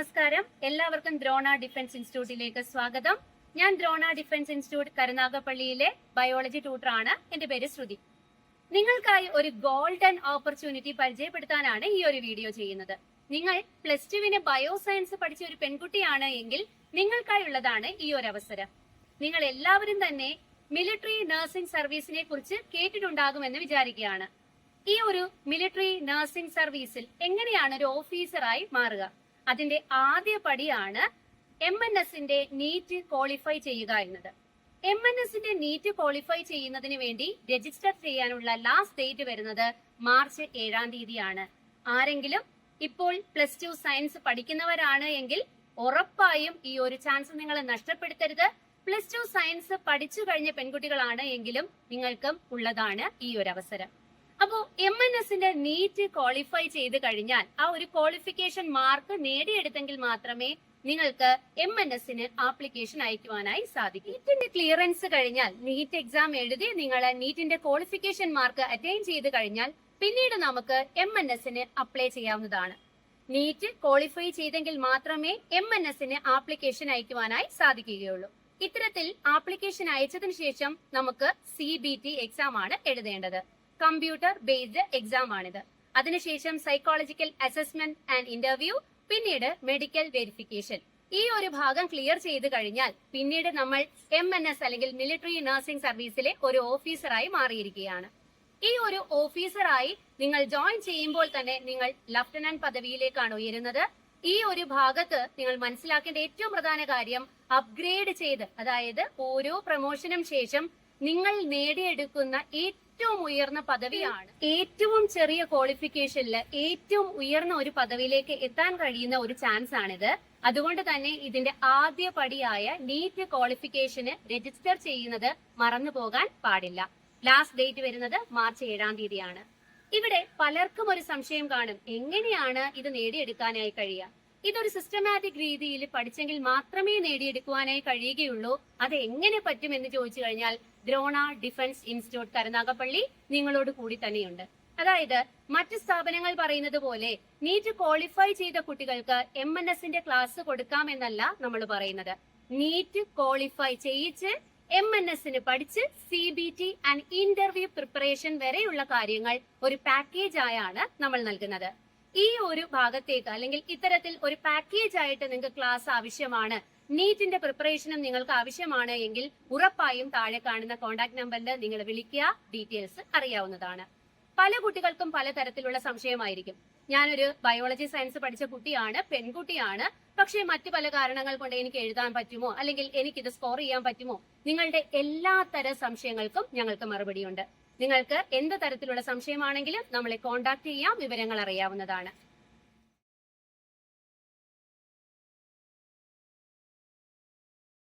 നമസ്കാരം. എല്ലാവർക്കും ദ്രോണ ഡിഫൻസ് ഇൻസ്റ്റിറ്റ്യൂട്ടിലേക്ക് സ്വാഗതം. ഞാൻ ദ്രോണ ഡിഫൻസ് ഇൻസ്റ്റിറ്റ്യൂട്ട് കരുനാഗപ്പള്ളിയിലെ ബയോളജി ട്യൂട്ടറാണ്. എന്റെ പേര് ശ്രുതി. നിങ്ങൾക്കായി ഒരു ഗോൾഡൻ ഓപ്പർച്യൂണിറ്റി പരിചയപ്പെടുത്താനാണ് ഈ ഒരു വീഡിയോ ചെയ്യുന്നത്. നിങ്ങൾ പ്ലസ് ടുവിന് ബയോസയൻസ് പഠിച്ച ഒരു പെൺകുട്ടിയാണ് എങ്കിൽ നിങ്ങൾക്കായുള്ളതാണ് ഈ ഒരു അവസരം. നിങ്ങൾ എല്ലാവരും തന്നെ മിലിറ്ററി നഴ്സിംഗ് സർവീസിനെ കുറിച്ച് കേട്ടിട്ടുണ്ടാകുമെന്ന് വിചാരിക്കുകയാണ്. ഈ ഒരു മിലിറ്ററി നഴ്സിംഗ് സർവീസിൽ എങ്ങനെയാണ് ഒരു ഓഫീസറായി മാറുക? അതിന്റെ ആദ്യ പടിയാണ് എം എൻ എസിന്റെ നീറ്റ് ക്വാളിഫൈ ചെയ്യുക എന്നത്. എം എൻ എസിന്റെ നീറ്റ് ക്വാളിഫൈ ചെയ്യുന്നതിന് വേണ്ടി രജിസ്റ്റർ ചെയ്യാനുള്ള ലാസ്റ്റ് ഡേറ്റ് വരുന്നത് മാർച്ച് ഏഴാം തീയതിയാണ്. ആരെങ്കിലും ഇപ്പോൾ പ്ലസ് ടു സയൻസ് പഠിക്കുന്നവരാണ് എങ്കിൽ ഉറപ്പായും ഈ ഒരു ചാൻസ് നിങ്ങൾ നഷ്ടപ്പെടുത്തരുത്. പ്ലസ് ടു സയൻസ് പഠിച്ചു കഴിഞ്ഞ പെൺകുട്ടികളാണ് എങ്കിലും നിങ്ങൾക്കും ഉള്ളതാണ് ഈ ഒരു അവസരം. അപ്പോ എം എൻ എസിന്റെ നീറ്റ് ക്വാളിഫൈ ചെയ്ത് കഴിഞ്ഞാൽ ആ ഒരു ക്വാളിഫിക്കേഷൻ മാർക്ക് നേടിയെടുത്തെങ്കിൽ മാത്രമേ നിങ്ങൾക്ക് എം എൻ എസിന് ആപ്ലിക്കേഷൻ അയക്കുവാനായി സാധിക്കും. നീറ്റിന്റെ ക്ലിയറൻസ് കഴിഞ്ഞാൽ നീറ്റ് എക്സാം എഴുതി നിങ്ങൾ നീറ്റിന്റെ ക്വാളിഫിക്കേഷൻ മാർക്ക് അറ്റൈൻ ചെയ്ത് കഴിഞ്ഞാൽ പിന്നീട് നമുക്ക് എം എൻ എസിന് അപ്ലൈ ചെയ്യാവുന്നതാണ്. നീറ്റ് ക്വാളിഫൈ ചെയ്തെങ്കിൽ മാത്രമേ എം എൻ എസിന് ആപ്ലിക്കേഷൻ അയക്കുവാനായി സാധിക്കുകയുള്ളൂ. ഇത്തരത്തിൽ ആപ്ലിക്കേഷൻ അയച്ചതിനു ശേഷം നമുക്ക് സി ബി ടി എക്സാം ആണ് എഴുതേണ്ടത്. കമ്പ്യൂട്ടർ ബേസ്ഡ് എക്സാം ആണിത് അതിനുശേഷം സൈക്കോളജിക്കൽ അസസ്മെന്റ് ആൻഡ് ഇന്റർവ്യൂ പിന്നീട് മെഡിക്കൽ വെരിഫിക്കേഷൻ ഈ ഒരു ഭാഗം ക്ലിയർ ചെയ്ത് കഴിഞ്ഞാൽ പിന്നീട് നമ്മൾ എം എൻ എസ് അല്ലെങ്കിൽ മിലിറ്ററി നഴ്സിംഗ് സർവീസിലെ ഒരു ഓഫീസറായി മാറിയിരിക്കുകയാണ്. ഈ ഒരു ഓഫീസറായി നിങ്ങൾ ജോയിൻ ചെയ്യുമ്പോൾ തന്നെ നിങ്ങൾ ലഫ്റ്റനന്റ് പദവിയിലേക്കാണ് ഉയരുന്നത്. ഈ ഒരു ഭാഗത്ത് നിങ്ങൾ മനസ്സിലാക്കേണ്ട ഏറ്റവും പ്രധാന കാര്യം അപ്ഗ്രേഡ് ചെയ്ത് അതായത് ഓരോ പ്രൊമോഷനും ശേഷം നിങ്ങൾ നേടിയെടുക്കുന്ന ഏറ്റവും ഉയർന്ന പദവിയാണ്. ഏറ്റവും ചെറിയ ക്വാളിഫിക്കേഷനിൽ ഏറ്റവും ഉയർന്ന ഒരു പദവിയിലേക്ക് എത്താൻ കഴിയുന്ന ഒരു ചാൻസ് ആണിത്. അതുകൊണ്ട് തന്നെ ഇതിന്റെ ആദ്യ പടിയായ നീറ്റ് ക്വാളിഫിക്കേഷന് രജിസ്റ്റർ ചെയ്യുന്നത് മറന്നു പോകാൻ പാടില്ല. ലാസ്റ്റ് ഡേറ്റ് വരുന്നത് മാർച്ച് ഏഴാം തീയതിയാണ്. ഇവിടെ പലർക്കും ഒരു സംശയം കാണും. എങ്ങനെയാണ് ഇത് നേടിയെടുക്കാനായി കഴിയുക? ഇതൊരു സിസ്റ്റമാറ്റിക് രീതിയിൽ പഠിച്ചെങ്കിൽ മാത്രമേ നേടിയെടുക്കുവാനായി കഴിയുകയുള്ളൂ. അത് എങ്ങനെ പറ്റും എന്ന് ചോദിച്ചു കഴിഞ്ഞാൽ ദ്രോണ ഡിഫൻസ് ഇൻസ്റ്റിറ്റ്യൂട്ട് കരുനാഗപ്പള്ളി നിങ്ങളോട് കൂടി തന്നെയുണ്ട്. അതായത് മറ്റ് സ്ഥാപനങ്ങൾ പറയുന്നത് പോലെ നീറ്റ് ക്വാളിഫൈ ചെയ്ത കുട്ടികൾക്ക് എം എൻ എസിന്റെ ക്ലാസ് കൊടുക്കാമെന്നല്ല നമ്മൾ പറയുന്നത്. നീറ്റ് ക്വാളിഫൈ ചെയ്യിച്ച് എം എൻ എസിന് പഠിച്ച് C B T and interview preparation വരെയുള്ള കാര്യങ്ങൾ ഒരു പാക്കേജ് ആയാണ് നമ്മൾ നൽകുന്നത്. ഈ ഒരു ഭാഗത്തേക്ക് അല്ലെങ്കിൽ ഇത്തരത്തിൽ ഒരു പാക്കേജ് ആയിട്ട് നിങ്ങൾക്ക് ക്ലാസ് ആവശ്യമാണ്. നീറ്റിന്റെ പ്രിപ്പറേഷനും നിങ്ങൾക്ക് ആവശ്യമാണ് എങ്കിൽ ഉറപ്പായും താഴെ കാണുന്ന കോൺടാക്ട് നമ്പറിൽ നിങ്ങൾ വിളിക്കുക. ഡീറ്റെയിൽസ് അറിയാവുന്നതാണ്. പല കുട്ടികൾക്കും പലതരത്തിലുള്ള സംശയമായിരിക്കും. ഞാനൊരു ബയോളജി സയൻസ് പഠിച്ച കുട്ടിയാണ് പെൺകുട്ടിയാണ്. പക്ഷേ മറ്റു പല കാരണങ്ങൾ കൊണ്ട് എനിക്ക് എഴുതാൻ പറ്റുമോ? അല്ലെങ്കിൽ എനിക്കിത് സ്കോർ ചെയ്യാൻ പറ്റുമോ? നിങ്ങളുടെ എല്ലാ തര സംശയങ്ങൾക്കും ഞങ്ങൾക്ക് മറുപടിയുണ്ട്. നിങ്ങൾക്ക് എന്ത് തരത്തിലുള്ള സംശയമാണെങ്കിലും നമ്മളെ കോൺടാക്ട് ചെയ്യാം വിവരങ്ങൾ അറിയാവുന്നതാണ്.